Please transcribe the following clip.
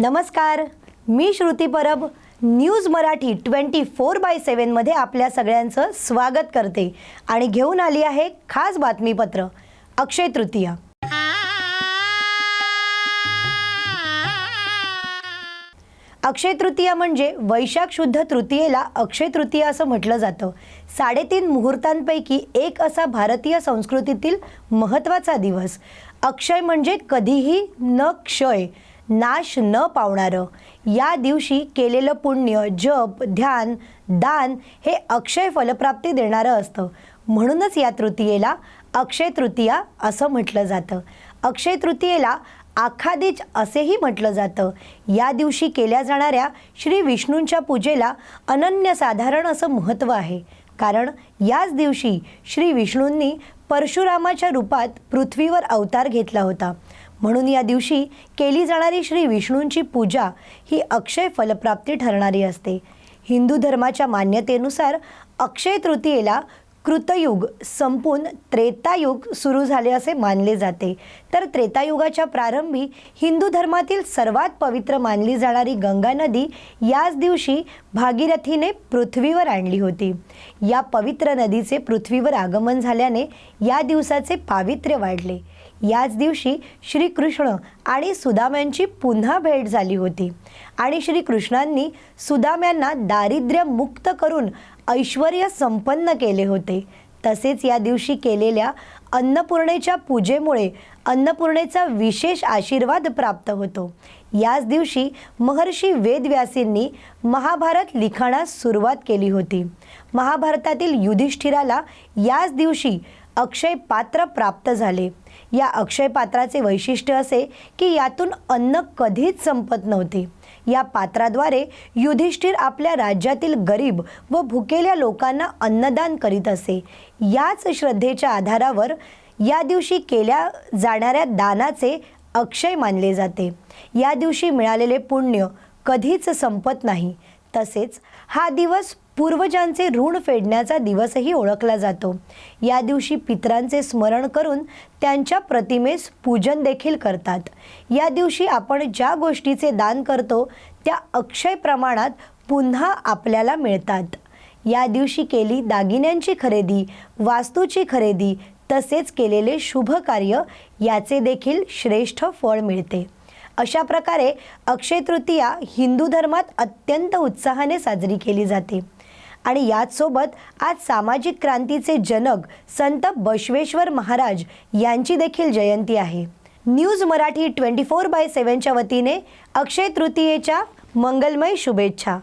नमस्कार मी Shruti Parab news Marathi twenty four by सेवनमध्ये आपल्या सगळ्यांचं स्वागत करते आणि घेऊन आली आहे खास बातमीपत्र अक्षय तृतीया. अक्षय तृतीया म्हणजे वैशाख शुद्ध तृतीयेला अक्षय तृतीया असं म्हटलं जातं. साडेतीन मुहूर्तांपैकी एक असा भारतीय संस्कृतीतील महत्त्वाचा दिवस. अक्षय म्हणजे कधीही न क्षय. नाश न पावणारं. या दिवशी केलेलं पुण्य जप ध्यान दान हे अक्षय फलप्राप्ती देणारं असतं. म्हणूनच या तृतीयेला अक्षय तृतीया असं म्हटलं जातं. अक्षय तृतीयेला आखादीज असेही म्हटलं जातं. या दिवशी केल्या जाणाऱ्या श्री विष्णूंच्या पूजेला अनन्यसाधारण असं महत्त्व आहे. कारण याच दिवशी श्री विष्णूंनी परशुरामाच्या रूपात पृथ्वीवर अवतार घेतला होता. म्हणून या दिवशी केली जाणारी श्री विष्णूंची पूजा ही अक्षय फलप्राप्ती ठरणारी असते. हिंदू धर्माच्या मान्यतेनुसार अक्षय तृतीयेला कृतयुग संपून त्रेतायुग सुरू झाले असे मानले जाते. तर त्रेतायुगाच्या प्रारंभी हिंदू धर्मातील सर्वात पवित्र मानली जाणारी गंगा नदी याच दिवशी भागीरथीने पृथ्वीवर आणली होती. या पवित्र नदीचे पृथ्वीवर आगमन झाल्याने या दिवसाचे पावित्र्य वाढले. याच दिवशी श्रीकृष्ण आणि सुदाम्यांची पुन्हा भेट झाली होती. आणि श्रीकृष्णांनी सुदाम्यांना दारिद्र्य मुक्त करून ऐश्वर संपन्न केले होते. तसेच या दिवशी केलेल्या अन्नपूर्णेच्या पूजेमुळे अन्नपूर्णेचा विशेष आशीर्वाद प्राप्त होतो. याच दिवशी महर्षी वेदव्यासींनी महाभारत लिखाणास सुरुवात केली होती. महाभारतातील युधिष्ठिराला याच दिवशी अक्षय पात्र प्राप्त झाले. या अक्षय पात्राचे वैशिष्ट्य असे की यातून अन्न कधीच संपत नव्हते. या पात्राद्वारे युधिष्ठिर आपल्या राज्यातील गरीब व भुकेल्या लोकांना अन्नदान करीत असे. याच श्रद्धेच्या आधारावर या दिवशी केल्या जाणाऱ्या दानाचे अक्षय मानले जाते. या दिवशी मिळालेले पुण्य कधीच संपत नाही. तसेच हा दिवस पूर्वजांचे ऋण फेडण्याचा दिवसही ओळखला जातो. या दिवशी पितरांचे स्मरण करून त्यांच्या प्रतिमेस पूजन देखील करतात. या दिवशी आपण ज्या गोष्टीचे दान करतो त्या अक्षय प्रमाणात पुन्हा आपल्याला मिळतात. या दिवशी केली दागिन्यांची खरेदी वास्तूची खरेदी तसेच केलेले शुभ कार्य याचे देखील श्रेष्ठ फळ मिळते. अशा प्रकारे अक्षय तृतीया हिंदू धर्मात अत्यंत उत्साहाने साजरी केली जाते. आणि याचसोबत आज सामाजिक क्रांतीचे जनक संत बसवेश्वर महाराज यांची देखील जयंती आहे. News Marathi twenty four by सेवनच्या वतीने अक्षय तृतीयेच्या मंगलमय शुभेच्छा.